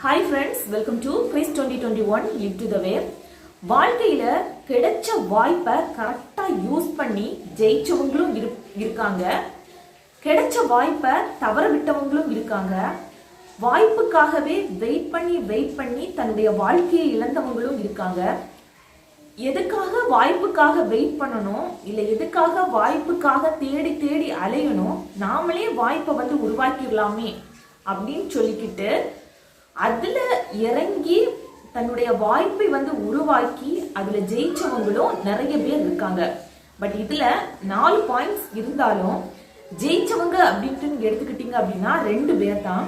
Hi friends welcome to Chris twenty twenty one live to the way வாழ்க்கையில் கிடைச்ச வாய்ப்பை கரெக்டாக யூஸ் பண்ணி ஜெயிச்சவங்களும் இரு இருக்காங்க. கிடைச்ச வாய்ப்பை தவற விட்டவங்களும் இருக்காங்க. வாய்ப்புக்காகவே வெயிட் பண்ணி வெயிட் பண்ணி தன்னுடைய வாழ்க்கையை இழந்தவங்களும் இருக்காங்க. எதுக்காக வாய்ப்புக்காக வெயிட் பண்ணணும்? இல்லை எதுக்காக வாய்ப்புக்காக தேடி தேடி அலையணும்? நாமளே வாய்ப்பை வந்து உருவாக்கிடலாமே அப்படின்னு சொல்லிக்கிட்டு அதுல இறங்கி தன்னுடைய வாய்ப்பை வந்து உருவாக்கி அதுல ஜெயிச்சவங்களும் நிறைய பேர் இருக்காங்க. பட் இதுல நாலு பாயிண்ட்ஸ் இருந்தாலும் ஜெயிச்சவங்க அப்படின்ட்டு எடுத்துக்கிட்டீங்க அப்படின்னா ரெண்டு பேர் தான்.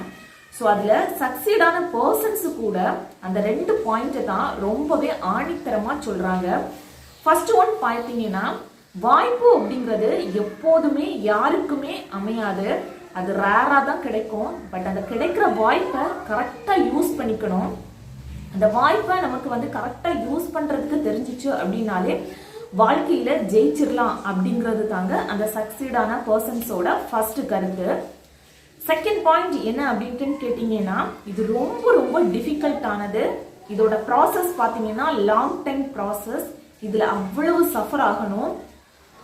ஸோ அதுல சக்சீடான பர்சன்ஸ் கூட அந்த ரெண்டு பாயிண்ட்டை தான் ரொம்பவே ஆணித்தரமா சொல்றாங்க. ஃபர்ஸ்ட் ஒன் பார்த்தீங்கன்னா வாய்ப்பு அப்படிங்கிறது எப்போதுமே யாருக்குமே அமையாது. அது ரேராக தான் கிடைக்கும். பட் அந்த கிடைக்கிற வாய்ப்பை கரெக்டாக யூஸ் பண்ணிக்கணும். அந்த வாய்ப்பை நமக்கு வந்து கரெக்டாக யூஸ் பண்ணுறதுக்கு தெரிஞ்சிச்சு அப்படின்னாலே வாழ்க்கையில் ஜெயிச்சிடலாம் அப்படிங்கிறது தாங்க அந்த சக்சீடான பர்சன்ஸோட ஃபர்ஸ்ட் கருத்து. செகண்ட் பாயிண்ட் என்ன அப்படின்ட்டு கேட்டிங்கன்னா இது ரொம்ப ரொம்ப டிஃபிகல்ட்டானது இதோட ப்ராசஸ் பார்த்தீங்கன்னா லாங் டைம் ப்ராசஸ் இதில் அவ்வளவு சஃபர் ஆகணும்.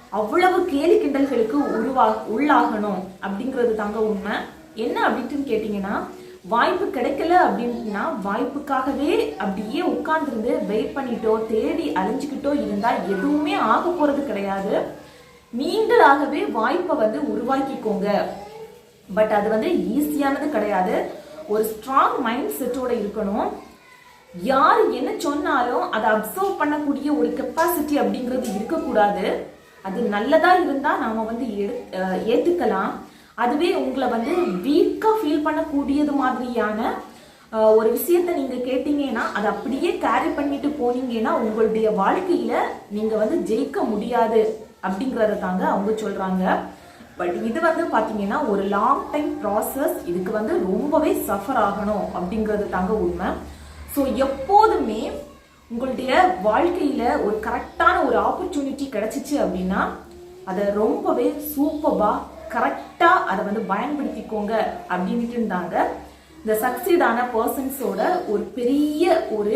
அவ்வளவு கேலி கிண்டல்களுக்கு உருவா உள்ளாகணும். அப்படிங்கிறது தாங்க உண்மை. என்ன அப்படின்ட்டு கேட்டிங்கன்னா வாய்ப்பு கிடைக்கல அப்படின்னா வாய்ப்புக்காகவே அப்படியே உட்கார்ந்துருந்து வெயிட் பண்ணிட்டோ தேடி அலைஞ்சுக்கிட்டோ இருந்தால் எதுவுமே ஆக போகிறது கிடையாது. நீங்களாகவே வாய்ப்பை வந்து உருவாக்கிக்கோங்க. பட் அது வந்து ஈஸியானது கிடையாது. ஒரு ஸ்ட்ராங் மைண்ட் செட்டோட இருக்கணும். யார் என்ன சொன்னாலும் அதை அப்சர்வ் பண்ணக்கூடிய ஒரு கெப்பாசிட்டி அப்படிங்கிறது இருக்கக்கூடாது. அது நல்லதா இருந்தா நாம வந்து ஏத்துக்கலாம். அதுவே உங்களை வந்து வீக்கா ஃபீல் பண்ணக்கூடியது மாதிரியான ஒரு விஷயத்த நீங்க கேட்டீங்கன்னா அதை அப்படியே கேரி பண்ணிட்டு போனீங்கன்னா உங்களுடைய வாழ்க்கையில நீங்க வந்து ஜெயிக்க முடியாது அப்படிங்கறத தாங்க அவங்க சொல்றாங்க. பட் இது வந்து பாத்தீங்கன்னா ஒரு லாங் டைம் ப்ராசஸ் இதுக்கு வந்து ரொம்பவே சஃபர் ஆகணும் அப்படிங்கிறது தாங்க உண்மை. ஸோ எப்போதுமே உங்களுடைய வாழ்க்கையில ஒரு கரெக்டான ஒரு ஆப்பர்ச்சுனிட்டி கிடைச்சிச்சு அப்படின்னா அதை ரொம்பவே சூப்பர்பா கரெக்டா அதை வந்து பயன்படுத்திக்கோங்க அப்படின்ட்டு இருந்தாங்க இந்த சக்சீடான பர்சன்ஸோட ஒரு பெரிய ஒரு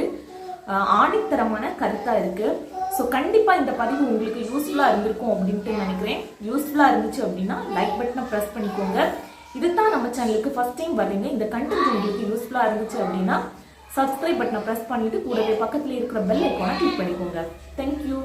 ஆணித்தரமான கருத்தா இருக்கு. ஸோ கண்டிப்பா இந்த பதிவு உங்களுக்கு யூஸ்ஃபுல்லா இருந்திருக்கும் அப்படின்ட்டு நினைக்கிறேன். யூஸ்ஃபுல்லா இருந்துச்சு அப்படின்னா லைக் பட்டனை ப்ரெஸ் பண்ணிக்கோங்க. இதுதான் நம்ம சேனலுக்கு ஃபர்ஸ்ட் டைம் வரீங்க இந்த கண்டென்ட் உங்களுக்கு யூஸ்ஃபுல்லா இருந்துச்சு அப்படின்னா சப்ஸ்கிரைப் பட்டனை ப்ரெஸ் பண்ணிட்டு கூடவே பக்கத்துல இருக்கிற பெல் ஐக்கானை கிளிக் பண்ணிக்கோங்க. தேங்க்யூ